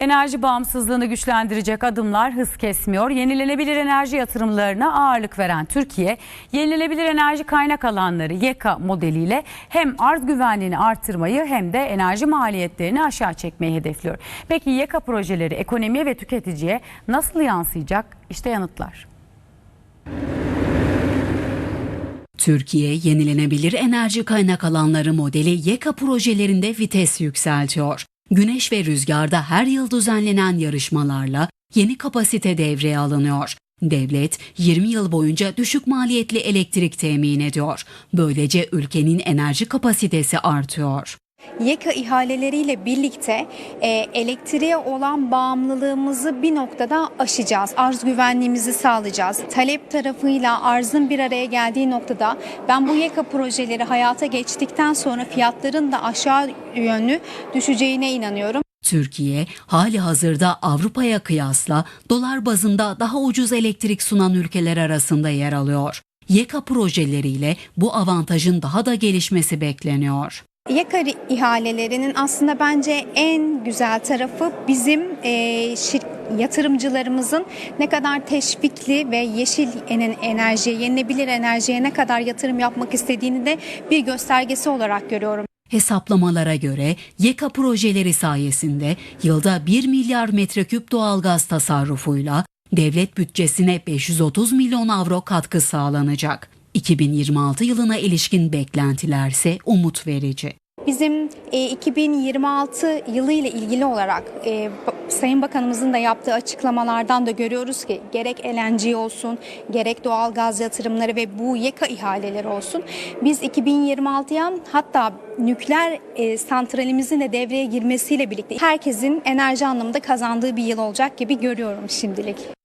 Enerji bağımsızlığını güçlendirecek adımlar hız kesmiyor. Yenilenebilir enerji yatırımlarına ağırlık veren Türkiye, yenilenebilir enerji kaynak alanları YEKA modeliyle hem arz güvenliğini artırmayı hem de enerji maliyetlerini aşağı çekmeyi hedefliyor. Peki YEKA projeleri ekonomiye ve tüketiciye nasıl yansıyacak? İşte yanıtlar. Türkiye yenilenebilir enerji kaynak alanları modeli YEKA projelerinde vites yükseltiyor. Güneş ve rüzgarda her yıl düzenlenen yarışmalarla yeni kapasite devreye alınıyor. Devlet 20 yıl boyunca düşük maliyetli elektrik temin ediyor. Böylece ülkenin enerji kapasitesi artıyor. YEKA ihaleleriyle birlikte e, elektriğe olan bağımlılığımızı bir noktada aşacağız. Arz güvenliğimizi sağlayacağız. Talep tarafıyla arzın bir araya geldiği noktada ben bu YEKA projeleri hayata geçtikten sonra fiyatların da aşağı yönlü düşeceğine inanıyorum. Türkiye hali hazırda Avrupa'ya kıyasla dolar bazında daha ucuz elektrik sunan ülkeler arasında yer alıyor. YEKA projeleriyle bu avantajın daha da gelişmesi bekleniyor. YEKA ihalelerinin aslında bence en güzel tarafı bizim e, şir- yatırımcılarımızın ne kadar teşvikli ve yeşil enerjiye, yenilebilir enerjiye ne kadar yatırım yapmak istediğini de bir göstergesi olarak görüyorum. Hesaplamalara göre YEKA projeleri sayesinde yılda 1 milyar metreküp doğalgaz tasarrufuyla devlet bütçesine 530 milyon avro katkı sağlanacak. 2026 yılına ilişkin beklentilerse umut verici. Bizim e, 2026 yılı ile ilgili olarak e, Sayın Bakanımızın da yaptığı açıklamalardan da görüyoruz ki gerek LNG olsun, gerek doğal gaz yatırımları ve bu YEKA ihaleleri olsun. Biz 2026'ya hatta nükleer e, santralimizin de devreye girmesiyle birlikte herkesin enerji anlamında kazandığı bir yıl olacak gibi görüyorum şimdilik.